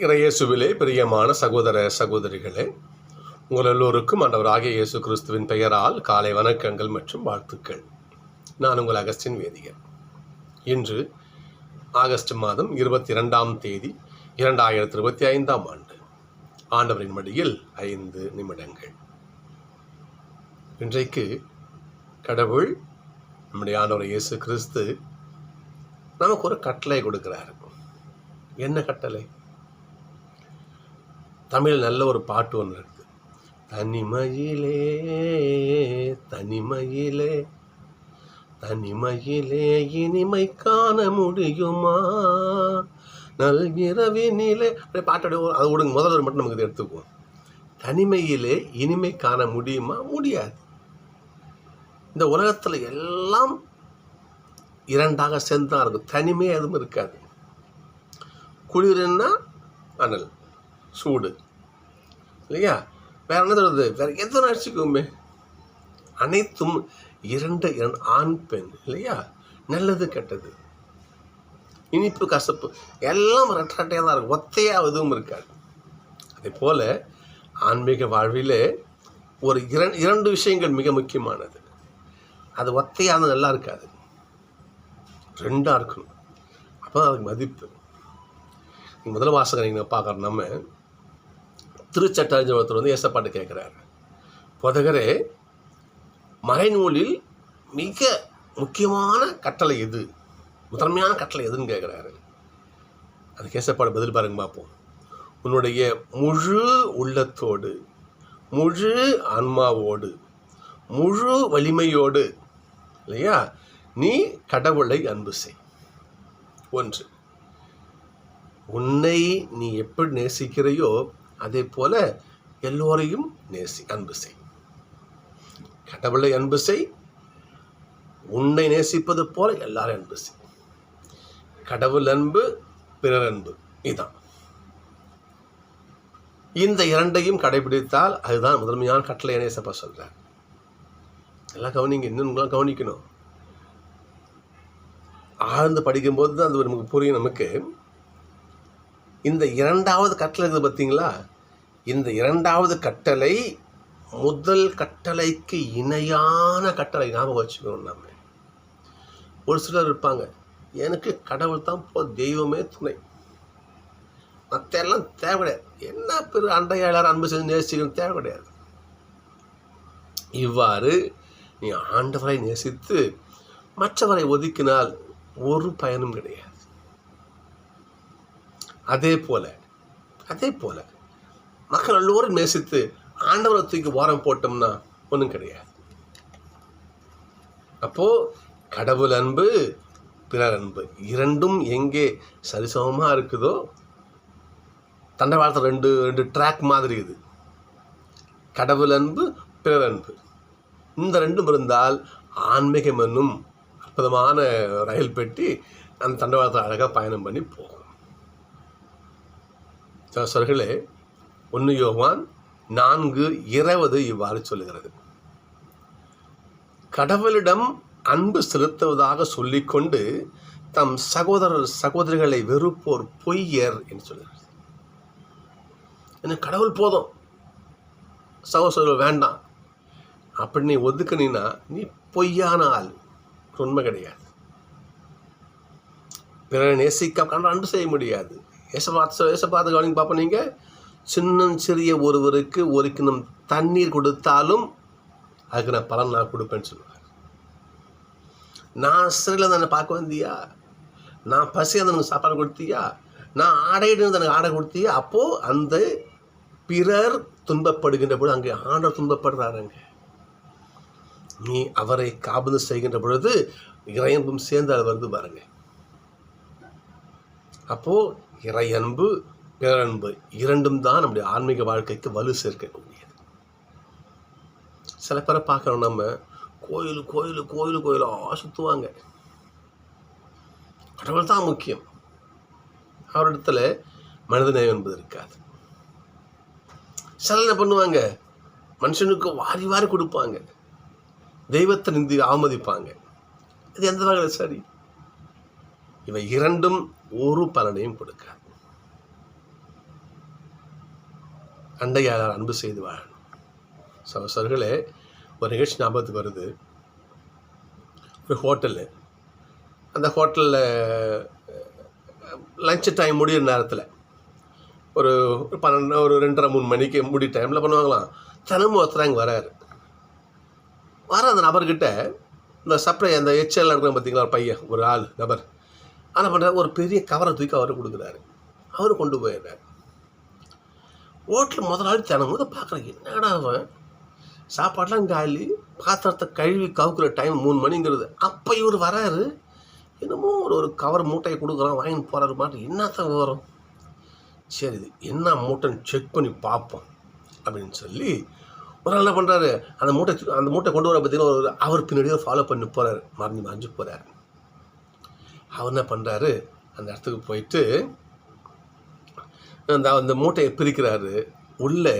இறையேசுவிலே பிரியமான சகோதர சகோதரிகளே உங்கள் எல்லோருக்கும் ஆண்டவராகிய இயேசு கிறிஸ்துவின் பெயரால் காலை வணக்கங்கள் மற்றும் வாழ்த்துக்கள். நான் உங்கள் அகஸ்டின் வேதியர் இன்று ஆகஸ்ட் மாதம் இருபத்தி இரண்டாம் தேதி இரண்டாயிரத்தி இருபத்தி ஐந்தாம் ஆண்டு. ஆண்டவரின் மடியில் ஐந்து நிமிடங்கள். இன்றைக்கு கடவுள் நம்முடைய ஆண்டவர் இயேசு கிறிஸ்து நமக்கு ஒரு கட்டளை கொடுக்குறாரு. என்ன கட்டளை? தமிழ் நல்ல ஒரு பாட்டு ஒன்று இருக்குது தனிமையிலே தனிமையிலே தனிமையிலே இனிமை காண முடியுமா? நல்கிரவினிலே அப்படியே பாட்டோட அது விடுங்க. முதல்ல ஒரு மட்டும் நமக்கு இதை எடுத்துக்குவோம். தனிமையிலே இனிமை காண முடியுமா? முடியாது. இந்த உலகத்தில் எல்லாம் இரண்டாக சேர்ந்து தான் இருக்கும். தனிமை எதுவும் இருக்காது. குளிர்னா அனல். சூடு. இல்லையா? வேற என்ன சொல்றது? வேற எத்தனை அடிச்சுக்குமே அனைத்தும் இரண்டு இரண்டு ஆண் பெண் இல்லையா? நல்லது கெட்டது. இனிப்பு கசப்பு எல்லாம் ரெட்டாட்டையாக தான் இருக்கும். ஒத்தையாக எதுவும் இருக்காது. அதே போல் ஆன்மீக வாழ்விலே ஒரு இரண் இரண்டு விஷயங்கள் மிக முக்கியமானது. அது ஒத்தையாக நல்லா இருக்காது. ரெண்டாக இருக்கணும். அப்போ தான் அதுக்கு மதிப்பு. முதல்ல முதல் வாசகர் நீங்கள் பார்க்குற நம்ம. திருச்சட்டாஞ்சபுரத்தில் வந்து ஏசப்பாட்டு கேட்குறாரு பொதகரே மறைநூலில் மிக முக்கியமான கட்டளை எது? முதன்மையான கட்டளை எதுன்னு கேட்குறாரு அதுக்கு ஏசப்பாடு பதில் பாருங்க பார்ப்போம் உன்னுடைய முழு உள்ளத்தோடு முழு ஆன்மாவோடு முழு வலிமையோடு இல்லையா? நீ கடவுளை அன்பு செய். ஒன்று உன்னை நீ எப்படி நேசிக்கிறையோ அதே போல எல்லோரையும் நேசி அன்பு செய். கடவுளை அன்பு செய். உன்னை நேசிப்பது போல எல்லாரும் அன்பு செய். கடவுள் அன்பு பிறர் அன்பு. இதுதான் இந்த இரண்டையும் கடைபிடித்தால் அதுதான் முதன்மையான கட்டளை நேசப்பா சொல்கிறார் எல்லாம் கவனிங்க இன்னும் கவனிக்கணும். ஆழ்ந்து படிக்கும்போது தான் அது நமக்கு புரியும் நமக்கு. இந்த இரண்டாவது கட்டளை இருக்குது பார்த்தீங்களா? இந்த இரண்டாவது கட்டளை முதல் கட்டளைக்கு இணையான கட்டளை ஞாபகம் வச்சுக்கணும் நம்ம. ஒரு சிலர் இருப்பாங்க எனக்கு கடவுள் தான் போ தெய்வமே துணை. மற்ற எல்லாம் தேவை கிடையாது என்ன பெரு அண்டையாளர் அன்பு செஞ்சு நேசிக்கணும்? தேவை கிடையாது இவ்வாறு நீ ஆண்டவரை நேசித்து மற்றவரை ஒதுக்கினால் ஒரு பயனும் கிடையாது. அதே போல அதே போல மக்கள் எல்லோரும் நேசித்து ஆண்டவரை தூக்கி ஓரம் போட்டோம்னா ஒன்றும் கிடையாது. அப்போ கடவுள் அன்பு பிறர் அன்பு இரண்டும் எங்கே சரிசமமாக இருக்குதோ? தண்டவாளத்தில் ரெண்டு ரெண்டு ட்ராக் மாதிரி இது. கடவுள் அன்பு பிறர் அன்பு. இந்த ரெண்டும் இருந்தால் ஆன்மீகம் என்னும் அற்புதமான ரயில் பெட்டி அந்த தண்டவாளத்தில் அழகாக பயணம் பண்ணி போகும். சோர்களே ஒன்று யோவான் நான்கு இருபது இவ்வாறு சொல்லுகிறது. கடவுளிடம் அன்பு செலுத்துவதாக சொல்லிக்கொண்டு தம் சகோதரர் சகோதரிகளை வெறுப்போர் பொய்யர் என்று சொல்லுகிறது. எனக்கு கடவுள் போதும். சகோதரர் வேண்டாம். அப்படி நீ ஒதுக்கினா நீ பொய்யான ஆள். உண்மை கிடையாது. பிறரை நேசிக்க கண்டு அன்பு செய்ய முடியாது. ஏசபாத்து ஏசபாத்து கவனிங்க பார்ப்போம் நீங்கள் சின்னம் சிறிய ஒருவருக்கு ஒரு கிணம் தண்ணீர் கொடுத்தாலும் அதுக்கு நான் பலன் நான் கொடுப்பேன்னு சொல்லுவார் நான் சிறையில் தானே பார்க்க வந்தியா? நான் பசியாக எனக்கு சாப்பாடு கொடுத்தியா? நான் ஆடையிட்டு எனக்கு ஆடை கொடுத்தியா? அப்போது அந்த பிறர் துன்பப்படுகின்ற பொழுது அங்கே ஆண்டவர் துன்பப்படுறாருங்க நீ அவரை காபந்து செய்கின்ற பொழுது இறையன்பும் சேர்ந்து அது வருது பாருங்க. அப்போது இறையன்பு பேரன்பு இரண்டும் தான் நம்முடைய ஆன்மீக வாழ்க்கைக்கு வலு சேர்க்கக்கூடியது. சில பேரை பார்க்குறோம் நம்ம கோயில் கோயில் கோயில் கோயிலாக சுற்றுவாங்க கடவுள் தான் முக்கியம். அவரிடத்துல மனிதநேயம் என்பது இருக்காது. சில என்ன பண்ணுவாங்க? மனுஷனுக்கு வாரி வாரி கொடுப்பாங்க. தெய்வத்தை நிந்தி அவமதிப்பாங்க. இது எந்த வகையில் சரி? இவை இரண்டும் ஒரு பலனையும் கொடுக்காது. அண்டையாளர் அன்பு செய்துவாள் வாழணும். சகோசர்களே ஒரு நிகழ்ச்சி ஞாபகத்துக்கு வருது. ஒரு ஹோட்டலு. அந்த ஹோட்டலில் லஞ்ச் டைம் முடிகிற நேரத்தில் ஒரு பன்னெண்டு ஒரு ரெண்டரை மூணு மணிக்கு முடி டைமில் பண்ணுவாங்களாம் தினமும் ஒருத்தர் அங்கே வராரு. வர அந்த நபர்கிட்ட இந்த சப்ளை அந்த எச்எல் இருக்கிற பார்த்தீங்களா ஒரு பையன் ஒரு ஆள் நபர். ஆனால் பண்ணுறாரு ஒரு பெரிய கவரை தூக்கி அவர் கொடுக்குறாரு. அவர் கொண்டு போயிடுறாரு. ஹோட்டல் முதலாளி தினமும் இதை பார்க்குறேன். என்னடா அவன் சாப்பாடெலாம் காலி பாத்திரத்தை கழுவி கவுக்குற டைம் மூணு மணிங்கிறது. அப்போ இவர் வராரு. என்னமோ ஒரு ஒரு கவர் மூட்டையை கொடுக்குறான் வாங்கிட்டு போகிறாரு மாதிரி என்னத்தான் வரும் சரி இது என்ன மூட்டைன்னு செக் பண்ணி பார்ப்போம் அப்படின்னு சொல்லி ஒரு நாள் என்ன பண்ணுறாரு அந்த மூட்டை அந்த மூட்டை கொண்டு வர பார்த்தீங்கன்னா ஒரு அவர் பின்னாடியே ஃபாலோ பண்ணி போகிறாரு மறைஞ்சு மறைஞ்சு போகிறாரு அவர் என்ன பண்ணுறாரு அந்த இடத்துக்கு போயிட்டு அந்த அந்த மூட்டையை பிரிக்கிறாரு. உள்ளே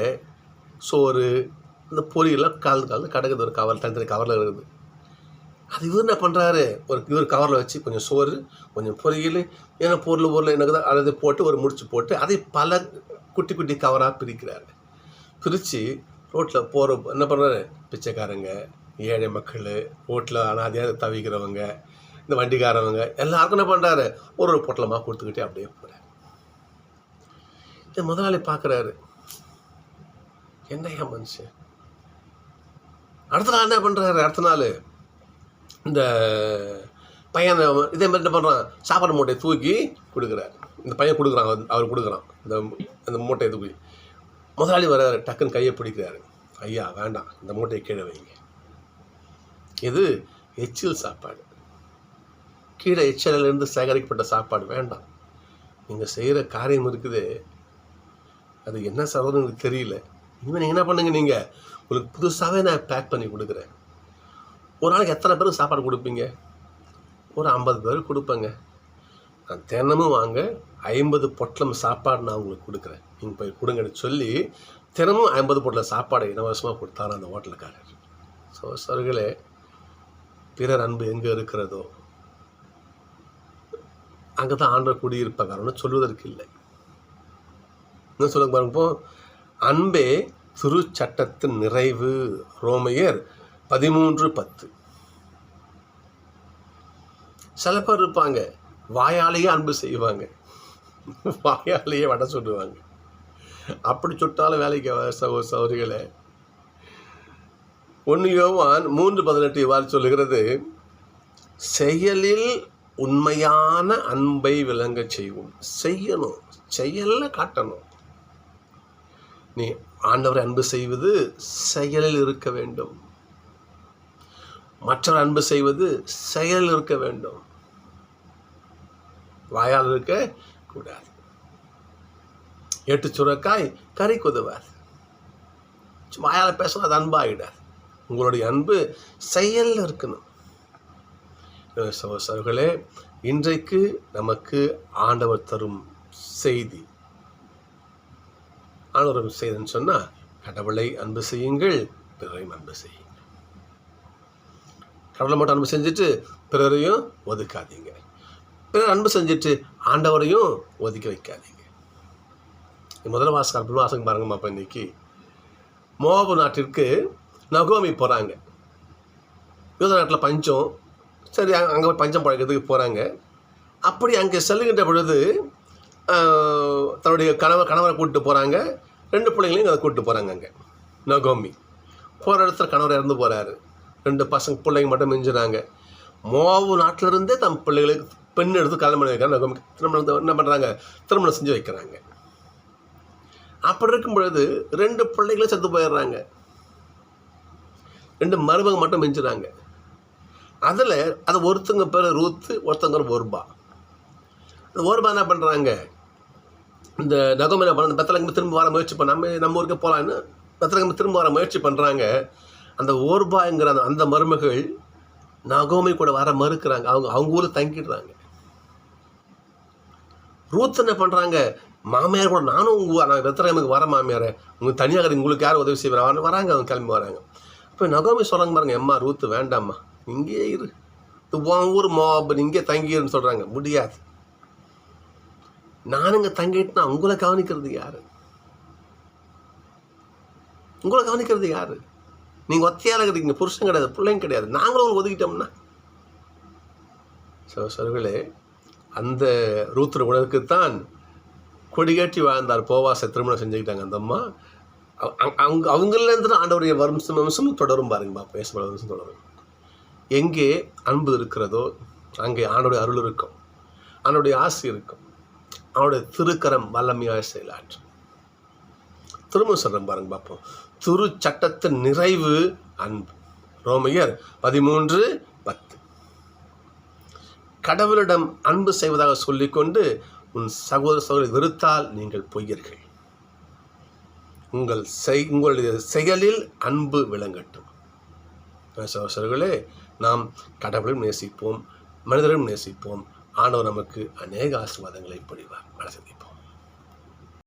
சோறு இந்த பொரியெல்லாம் கால் கலந்து கிடக்குது. ஒரு கவர் தனித்தனி கவரில் இருக்குது. அது இவர் என்ன பண்ணுறாரு ஒரு இவர் கவரில் வச்சு கொஞ்சம் சோறு கொஞ்சம் பொரியல் ஏன்னா பொருள் பொருள் என்னக்குதோ அதை போட்டு ஒரு முடிச்சு போட்டு அதை பல குட்டி குட்டி கவராக பிரிக்கிறாரு. பிரித்து ரோட்டில் போகிற என்ன பண்ணுறாரு பிச்சைக்காரங்க ஏழை மக்கள் ரோட்டில் அனாதையாக தவிக்கிறவங்க இந்த வண்டிக்காரவங்க எல்லாருக்கும் என்ன பண்ணுறாரு ஒரு ஒரு பொட்டலமாக கொடுத்துக்கிட்டே அப்படியே போகிறார் இந்த முதலாளி பார்க்குறாரு. என்னையா மனுஷன்? அடுத்த நாள் என்ன பண்ணுறாரு அடுத்த நாள் இந்த பையன் இதே மாதிரி என்ன பண்ணுறான் சாப்பாடு மூட்டையை தூக்கி கொடுக்குறாரு. இந்த பையன் கொடுக்குறான் அவர் அவர் கொடுக்குறான். இந்த அந்த மூட்டையை தூக்கி. முதலாளி வர்றாரு டக்குன்னு கையை பிடிக்கிறாரு. ஐயா வேண்டாம் இந்த மூட்டையை கீழே வைங்க. இது எச்சில் சாப்பாடு. கீழே எச்சலிலிருந்து சேகரிக்கப்பட்ட சாப்பாடு வேண்டாம். நீங்கள் செய்கிற காரியம் இருக்குது. அது என்ன சார் எனக்கு தெரியல. இனிமேல் நீங்கள் என்ன பண்ணுங்க நீங்கள் உங்களுக்கு புதுசாகவே நான் பேக் பண்ணி கொடுக்குறேன். ஒரு நாளைக்கு எத்தனை பேருக்கு சாப்பாடு கொடுப்பீங்க? ஒரு ஐம்பது பேருக்கு கொடுப்பேங்க. நான் தினமும் வாங்க ஐம்பது பொட்டலம் சாப்பாடு நான் உங்களுக்கு கொடுக்குறேன். நீங்கள் போய் கொடுங்கன்னு சொல்லி தினமும் ஐம்பது பொட்டலம் சாப்பாடு இலவசமாக கொடுத்தாரு அந்த ஹோட்டலுக்காரர் ஸோ சர்களே பிறர் அன்பு எங்கே இருக்கிறதோ அங்கே தான் ஆண்டவர் குடியிருப்பாங்க சொல்வதற்கு இல்லை. என்ன சொல்லுங்க பாருங்க அன்பே திரு சட்டத்தின் நிறைவு ரோமையர் பதிமூன்று பத்து. சில பேர் இருப்பாங்க வாயாலேயே அன்பு செய்வாங்க. வாயாலேயே வட சொல்லுவாங்க. அப்படி சுட்டாலும் வேலைக்கு சகோ சௌரிகளை ஒன்று யோவான் மூன்று பதினெட்டு இவ்வாறு சொல்லுகிறது செயலில் உண்மையான அன்பை விளங்க செய்வோம். செய்யணும் செயலில் காட்டணும். நீ ஆண்டவரை அன்பு செய்வது செயலில் இருக்க வேண்டும். மற்றவர் அன்பு செய்வது செயலில் இருக்க வேண்டும். வாயால் இருக்க கூடாது. எட்டு சுரக்காய் கறி குதுவார். வாயால் பேசணும் அது அன்பாகிடாது உங்களுடைய அன்பு செயலில் இருக்கணும். சகோசர்களே இன்றைக்கு நமக்கு ஆண்டவர் தரும் செய்தி ஆண்டவர் செய்தின்னு சொன்னால் கடவுளை அன்பு செய்யுங்கள் பிறரையும் அன்பு செய்யுங்கள். கடவுளை மட்டும் அன்பு செஞ்சுட்டு பிறரையும் ஒதுக்காதீங்க. பிறர் அன்பு செஞ்சுட்டு ஆண்டவரையும் ஒதுக்கி வைக்காதீங்க. முதல்ல வாசகம் அப்படி வாசகம் பாருங்கம்மா அப்போ இன்னைக்கு. மோபு நாட்டிற்கு நகோமி போகிறாங்க யூத நாட்டில் பஞ்சம். சரி அங்கே பஞ்சம் பழக்கிறதுக்கு போகிறாங்க அப்படி அங்கே செல்லுகின்ற பொழுது தன்னுடைய கணவர் கணவரை கூப்பிட்டு போகிறாங்க ரெண்டு பிள்ளைங்களையும் அதை கூப்பிட்டு போகிறாங்க அங்கே. நகோமி. போகிற இடத்துல கணவர் இறந்து போகிறாரு ரெண்டு பசங்க பிள்ளைங்க மட்டும் மிஞ்சுறாங்க. மோவு நாட்டிலிருந்தே தம் பிள்ளைகளுக்கு பெண் எடுத்து கல்யாணம் பண்ணி வைக்கிறாங்க. நகோமி திருமணம் என்ன பண்ணுறாங்க திருமணம் செஞ்சு வைக்கிறாங்க. அப்படி இருக்கும் பொழுது ரெண்டு பிள்ளைகளும் செத்து போயிடுறாங்க. ரெண்டு மருமக மட்டும் மிஞ்சுறாங்க. அதில் அது ஒருத்தங்க பேர் ரூத்து ஒருத்தங்க ஒருபா. அந்த ஒருபா என்ன பண்ணுறாங்க இந்த நகம் என்ன பண்ண பெத்தலங்க திரும்ப வர முயற்சி பண்ண நம்ம நம்ம ஊருக்கு போகலான்னு பெத்தலங்க திரும்ப வர முயற்சி பண்ணுறாங்க அந்த ஓர்பாங்கிற அந்த அந்த மருமகள் நகோமை கூட வர மறுக்கிறாங்க. அவங்க அவங்க ஊரில் தங்கிடுறாங்க. ரூத் என்ன பண்ணுறாங்க மாமியார் கூட நானும் உங்கள் நான் வெத்தரகமுக்கு வர மாமியார். உங்கள் தனியாக உங்களுக்கு யார் உதவி செய்வாங்க வராங்க அவங்க கிளம்பி வராங்க. இப்போ நகோமி சொல்கிறாங்க பாருங்க எம்மா ரூத்து வேண்டாம்மா. இங்கேயே இரு. இது உன் ஊர் மோப் இங்கே தங்கிருன்னு சொல்கிறாங்க முடியாது. நானுங்க நான் உங்களை கவனிக்கிறது யாரு? உங்களை கவனிக்கிறது யாரு? நீங்கள் ஒத்தையாக இருக்கிறீங்க புருஷன் கிடையாது பிள்ளைங்க கிடையாது. நாங்களும் உங்களுக்கு ஒதுக்கிட்டோம்னா? ஸோ சொல்களே அந்த ரூத்துர உணர்வுக்குத்தான் கொடிகட்டி வாழ்ந்தார். போவாச திருமணம் செஞ்சுக்கிட்டாங்க அந்த அம்மா. அவ- அவங்க- அவங்க அவங்களேருந்து ஆண்டவருடைய வம்சம் வம்சம் தொடரும் பாருங்க பாப்பா பேசப்பட வம்சம் தொடரும். எங்கே அன்பு இருக்கிறதோ அங்கே ஆண்டோடைய அருள் இருக்கும். ஆண்டோடைய ஆசை இருக்கும். அவனுடைய திருக்கரம் வல்லமையாக செயலாற்று. திரும்ப சொல்கிறேன் பாருங்க பார்ப்போம் துரு சட்டத்தின் நிறைவு அன்பு. ரோமையர் பதிமூன்று பத்து. கடவுளிடம் அன்பு செய்வதாக சொல்லிக்கொண்டு உன் சகோதர சகோதரி வெறுத்தால் நீங்கள் பொய்யர்கள். உங்கள் செய் உங்களுடைய செயலில் அன்பு விளங்கட்டும். சகோதரர்களே நாம் கடவுளையும் நேசிப்போம் மனிதரையும் நேசிப்போம். ஆண்டவர் நமக்கு அநேக ஆசீர்வாதங்களை பொழிவார் மனசந்திப்பார்